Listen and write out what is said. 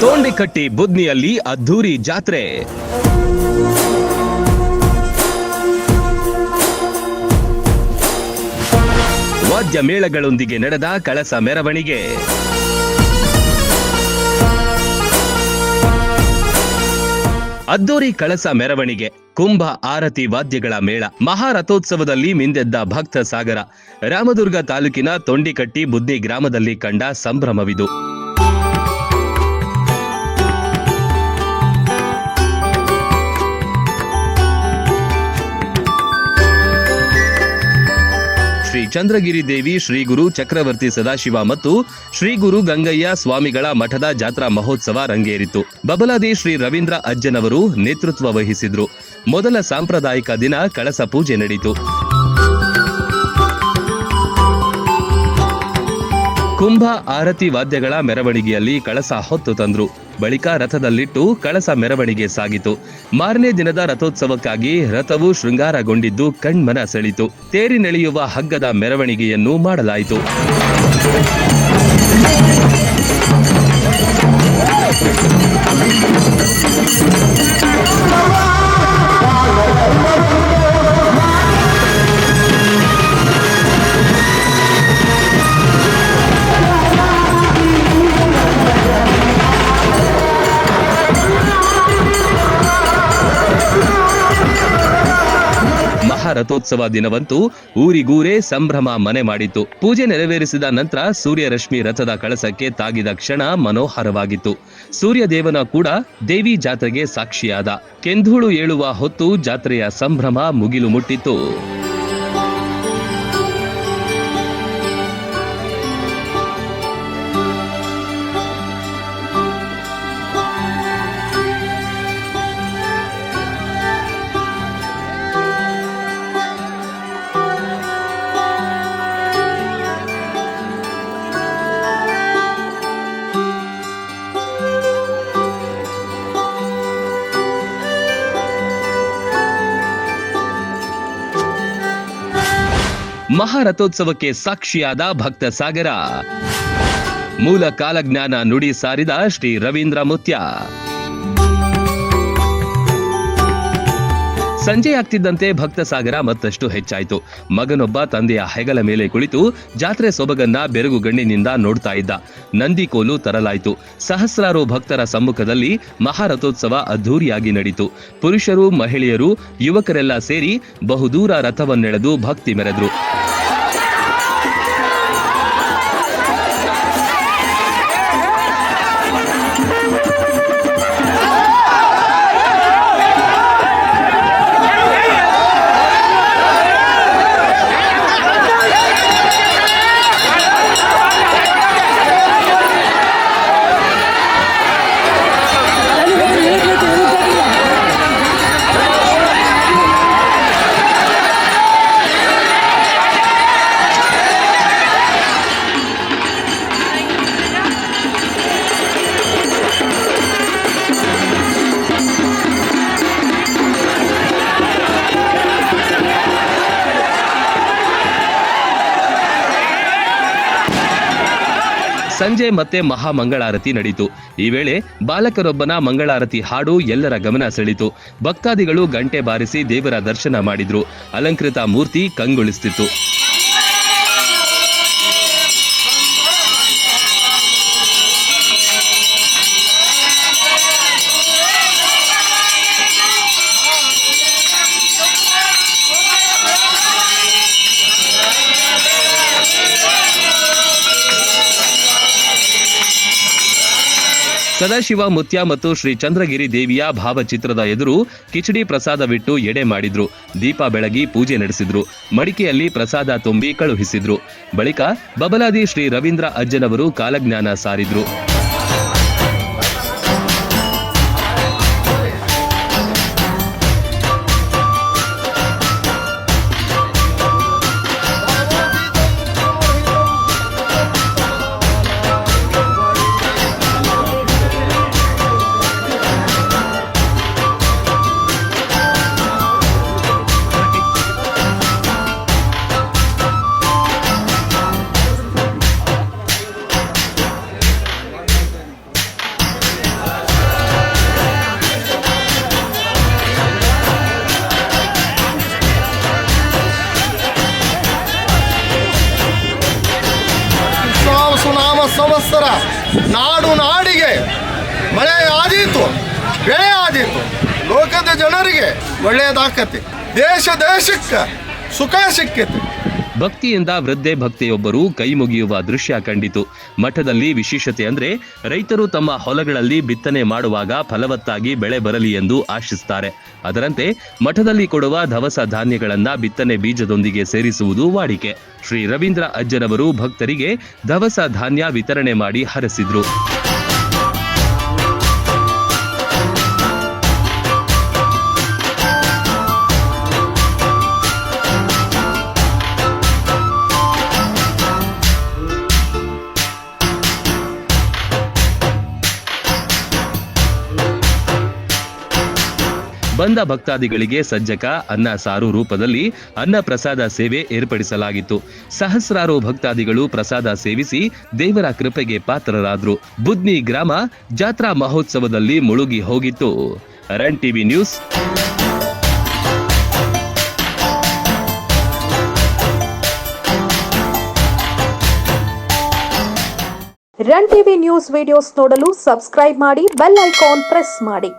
ತೋಂಡಿಕಟ್ಟಿ ಬುದ್ನಿಯಲ್ಲಿ ಅದ್ಧೂರಿ ಜಾತ್ರೆ. ವಾದ್ಯ ಮೇಳಗಳೊಂದಿಗೆ ನಡೆದ ಕಳಸ ಮೆರವಣಿಗೆ. ಅದ್ದೂರಿ ಕಳಸ ಮೆರವಣಿಗೆ, ಕುಂಭ ಆರತಿ ವಾದ್ಯಗಳ ಮೇಳ, ಮಹಾರಥೋತ್ಸವದಲ್ಲಿ ಮಿಂದೆದ್ದ ಭಕ್ತ ಸಾಗರ, ರಾಮದುರ್ಗ ತಾಲೂಕಿನ ತೊಂಡಿಕಟ್ಟಿ ಬುದ್ದಿ ಗ್ರಾಮದಲ್ಲಿ ಕಂಡ ಸಂಭ್ರಮವಿದು. ಚಂದ್ರಗಿರಿ ದೇವಿ, ಶ್ರೀ ಗುರು ಚಕ್ರವರ್ತಿ ಸದಾಶಿವ ಮತ್ತು ಶ್ರೀ ಗುರು ಗಂಗಯ್ಯ ಸ್ವಾಮಿಗಳ ಮಠದ ಜಾತ್ರಾ ಮಹೋತ್ಸವ ರಂಗೇರಿತು ಬಬಲಾದಿ ಶ್ರೀ ರವೀಂದ್ರ ಅಜ್ಜನವರು ನೇತೃತ್ವ ವಹಿಸಿದ್ರು. ಮೊದಲ ಸಾಂಪ್ರದಾಯಿಕ ದಿನ ಕಳಸ ಪೂಜೆ ನಡೆಯಿತು ಕುಂಭ, ಆರತಿ ವಾದ್ಯಗಳ ಮೆರವಣಿಗೆಯಲ್ಲಿ ಕಳಸ ಹೊತ್ತು ತಂದ್ರು. ಬಳಿಕ ರಥದಲ್ಲಿಟ್ಟು ಕಳಸ ಮೆರವಣಿಗೆ ಸಾಗಿತು. ಮಾರನೇ ದಿನದ ರಥೋತ್ಸವಕ್ಕಾಗಿ ರಥವು ಶೃಂಗಾರಗೊಂಡಿದ್ದು ಕಣ್ಮನ ಸೆಳಿತು. ತೇರಿನೆಳೆಯುವ ಹಗ್ಗದ ಮೆರವಣಿಗೆಯನ್ನು ಮಾಡಲಾಯಿತು. ಮಹಾರಥೋತ್ಸವ ದಿನವಂತೂ ಊರಿಗೂರೇ ಸಂಭ್ರಮ ಮನೆ ಮಾಡಿತು ಪೂಜೆ ನೆರವೇರಿಸಿದ ನಂತರ ಸೂರ್ಯರಶ್ಮಿ ರಥದ ಕಳಸಕ್ಕೆ ತಾಗಿದ ಕ್ಷಣ ಮನೋಹರವಾಗಿತ್ತು. ಸೂರ್ಯದೇವನ ಕೂಡ ದೇವಿ ಜಾತ್ರೆಗೆ ಸಾಕ್ಷಿಯಾದ. ಕೆಂಧೂಳು ಏಳುವ ಹೊತ್ತು ಜಾತ್ರೆಯ ಸಂಭ್ರಮ ಮುಗಿಲು ಮುಟ್ಟಿತ್ತು. ಮಹಾರಥೋತ್ಸವಕ್ಕೆ ಸಾಕ್ಷಿಯಾದ ಭಕ್ತ ಸಾಗರ. ಮೂಲ ಕಾಲಜ್ಞಾನ ನುಡಿ ಸಾರಿದ ಶ್ರೀ ರವೀಂದ್ರ ಮುತ್ಯ. ಸಂಜೆಯಾಗ್ತಿದ್ದಂತೆ ಭಕ್ತ ಸಾಗರ ಮತ್ತಷ್ಟು ಹೆಚ್ಚಾಯಿತು. ಮಗನೊಬ್ಬ ತಂದೆಯ ಹೆಗಲ ಮೇಲೆ ಕುಳಿತು ಜಾತ್ರೆ ಸೊಬಗನ್ನ ಬೆರಗುಗಣ್ಣಿನಿಂದ ನೋಡ್ತಾ ಇದ್ದ. ನಂದಿಕೋಲು ತರಲಾಯಿತು. ಸಹಸ್ರಾರು ಭಕ್ತರ ಸಮ್ಮುಖದಲ್ಲಿ ಮಹಾರಥೋತ್ಸವ ಅದ್ಧೂರಿಯಾಗಿ ನಡೀತು. ಪುರುಷರು, ಮಹಿಳೆಯರು, ಯುವಕರೆಲ್ಲ ಸೇರಿ ಬಹುದೂರ ರಥವನ್ನೆಳೆದು ಭಕ್ತಿ ಮೆರೆದ್ರು. ಸಂಜೆ ಮತ್ತೆ ಮಹಾ ಮಂಗಳಾರತಿ ನಡೆಯಿತು ಈ ವೇಳೆ ಬಾಲಕರೊಬ್ಬನ ಮಂಗಳಾರತಿ ಹಾಡು ಎಲ್ಲರ ಗಮನ ಸೆಳೆಯಿತು. ಭಕ್ತಾದಿಗಳು ಗಂಟೆ ಬಾರಿಸಿ ದೇವರ ದರ್ಶನ ಮಾಡಿದ್ರು. ಅಲಂಕೃತ ಮೂರ್ತಿ ಕಂಗೊಳಿಸ್ತಿತ್ತು. ಸದಾಶಿವ, ಮುತ್ಯ ಮತ್ತು ಶ್ರೀ ಚಂದ್ರಗಿರಿ ದೇವಿಯ ಭಾವಚಿತ್ರದ ಎದುರು ಕಿಚಡಿ ಪ್ರಸಾದವಿಟ್ಟು ಎಡೆ ಮಾಡಿದ್ರು. ದೀಪ ಬೆಳಗಿ ಪೂಜೆ ನಡೆಸಿದ್ರು. ಮಡಿಕೆಯಲ್ಲಿ ಪ್ರಸಾದ ತುಂಬಿ ಕಳುಹಿಸಿದ್ರು. ಬಳಿಕ ಬಬಲಾದಿ ಶ್ರೀ ರವೀಂದ್ರ ಅಜ್ಜನವರು ಕಾಲಜ್ಞಾನ ಸಾರಿದ್ರು. ಸಂವತ್ಸರ ನಾಡು ನಾಡಿಗೆ ಮಳೆ ಆದೀತು ಬೆಳೆ ಆದೀತು. ಲೋಕದ ಜನರಿಗೆ ಒಳ್ಳೆಯದಾಕತಿ ದೇಶ ದೇಶಕ್ಕೆ ಸುಖ ಸಿಕ್ಕೈತಿ ಭಕ್ತಿಯಿಂದ ವೃದ್ಧೆ ಭಕ್ತೆಯೊಬ್ಬರು ಕೈ ಮುಗಿಯುವ ದೃಶ್ಯ ಕಂಡಿತು. ಮಠದಲ್ಲಿ ವಿಶೇಷತೆ ಅಂದ್ರೆ ರೈತರು ತಮ್ಮ ಹೊಲಗಳಲ್ಲಿ ಬಿತ್ತನೆ ಮಾಡುವಾಗ ಫಲವತ್ತಾಗಿ ಬೆಳೆ ಬರಲಿ ಎಂದು ಆಶಿಸುತ್ತಾರೆ ಅದರಂತೆ ಮಠದಲ್ಲಿ ಕೊಡುವ ದವಸ ಧಾನ್ಯಗಳನ್ನ ಬಿತ್ತನೆ ಬೀಜದೊಂದಿಗೆ ಸೇರಿಸುವುದು ವಾಡಿಕೆ. ಶ್ರೀ ರವೀಂದ್ರ ಅಜ್ಜನವರು ಭಕ್ತರಿಗೆ ದವಸ ಧಾನ್ಯ ವಿತರಣೆ ಮಾಡಿ ಹರಸಿದ್ರು. ಬಂದ ಭಕ್ತಾದಿಗಳಿಗೆ ಸಜ್ಜಕ, ಅನ್ನ, ಸಾರು ರೂಪದಲ್ಲಿ ಅನ್ನ ಪ್ರಸಾದ ಸೇವೆ ಏರ್ಪಡಿಸಲಾಗಿತ್ತು. ಸಹಸ್ರಾರು ಭಕ್ತಾದಿಗಳು ಪ್ರಸಾದ ಸೇವಿಸಿ ದೇವರ ಕೃಪೆಗೆ ಪಾತ್ರರಾದ್ರು. ಬುದ್ನಿ ಗ್ರಾಮ ಜಾತ್ರಾ ಮಹೋತ್ಸವದಲ್ಲಿ ಮುಳುಗಿ ಹೋಗಿತ್ತು. Run TV news. Run TV news videos ನೋಡಲು ಸಬ್ಸ್ಕ್ರೈಬ್ ಮಾಡಿ, ಬೆಲ್ ಐಕಾನ್ ಪ್ರೆಸ್ ಮಾಡಿ.